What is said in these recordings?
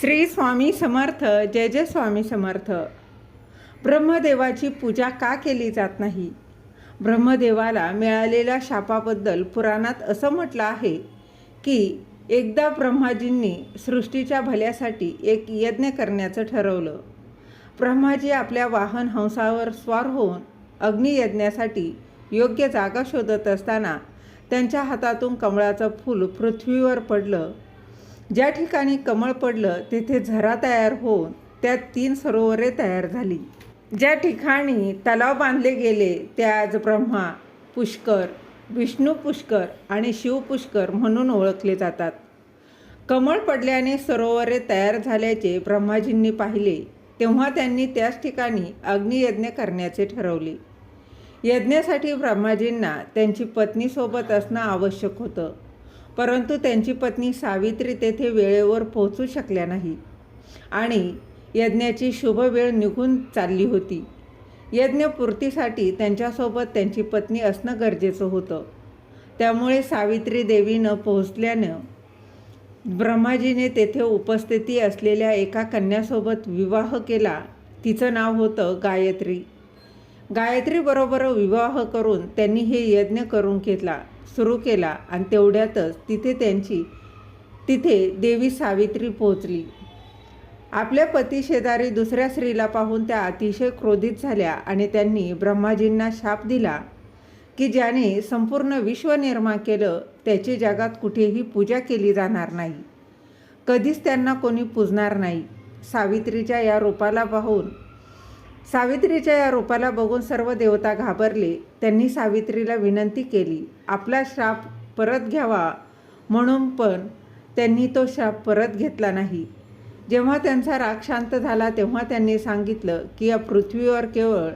श्री स्वामी समर्थ जय जय स्वामी समर्थ. ब्रह्मदेवाची पूजा का केली जात नाही? ब्रह्मदेवाला मिळालेल्या शापाबद्दल पुराणात असं म्हटलं आहे की एकदा ब्रह्माजींनी सृष्टीच्या भल्यासाठी एक यज्ञ करण्याचं ठरवलं. ब्रह्माजी आपल्या वाहन हंसावर स्वार होऊन अग्नियज्ञासाठी योग्य जागा शोधत असताना त्यांच्या हातातून कमळाचं फूल पृथ्वीवर पडलं. ज्या ठिकाणी कमळ पडलं तेथे झरा तयार होऊन त्यात तीन सरोवरे तयार झाली. ज्या ठिकाणी तलाव बांधले गेले ते आज ब्रह्मा पुष्कर विष्णू पुष्कर आणि शिव पुष्कर म्हणून ओळखले जातात. कमळ पडल्याने सरोवरे तयार झाल्याचे ब्रह्माजींनी पाहिले तेव्हा त्यांनी त्याच ठिकाणी अग्नियज्ञ करण्याचे ठरवले. यज्ञासाठी ब्रह्माजींना त्यांची पत्नीसोबत असणं आवश्यक होतं. परंतु त्यांची पत्नी सावित्री तेथे वेळेवर पोहोचू शकल्या नाही. आणि यज्ञाची शुभ वेळ निघून चालली होती. यज्ञपूर्तीसाठी त्यांच्यासोबत त्यांची पत्नी असणं गरजेचं होतं. त्यामुळे सावित्री देवीनं पोहोचल्यानं ब्रह्माजीने तेथे उपस्थिती असलेल्या एका कन्यासोबत विवाह केला. तिचं नाव होतं गायत्री. गायत्रीबरोबर विवाह करून त्यांनी हे यज्ञ करून घेतला सुरू केला आणि तेवढ्यातच तिथे त्यांची तिथे देवी सावित्री पोहोचली. आपल्या पती शेजारी दुसऱ्या स्त्रीला पाहून त्या अतिशय क्रोधित झाल्या आणि त्यांनी ब्रह्माजींना शाप दिला की ज्याने संपूर्ण विश्व निर्माण केलं त्याची जगात कुठेही पूजा केली जाणार नाही. कधीच त्यांना कोणी पूजणार नाही. सावित्रीच्या या रूपाला पाहून सावित्रीच्या या रूपाला बघून सर्व देवता घाबरले. त्यांनी सावित्रीला विनंती केली आपला श्राप परत घ्यावा म्हणून पण त्यांनी तो श्राप परत घेतला नाही. जेव्हा त्यांचा राग शांत झाला तेव्हा त्यांनी सांगितलं की या पृथ्वीवर केवळ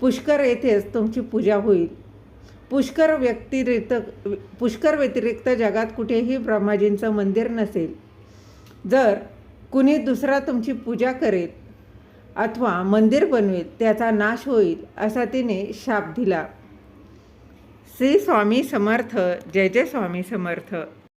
पुष्कर येथेच तुमची पूजा होईल. पुष्कर व्यतिरिक्त पुष्कर व्यतिरिक्त जगात कुठेही ब्रह्माजींचं मंदिर नसेल. जर कुणी दुसरा तुमची पूजा करेल अथवा मंदिर बनवेल त्याचा नाश होईल असा तिने शाप दिला. श्री स्वामी समर्थ जय जय स्वामी समर्थ.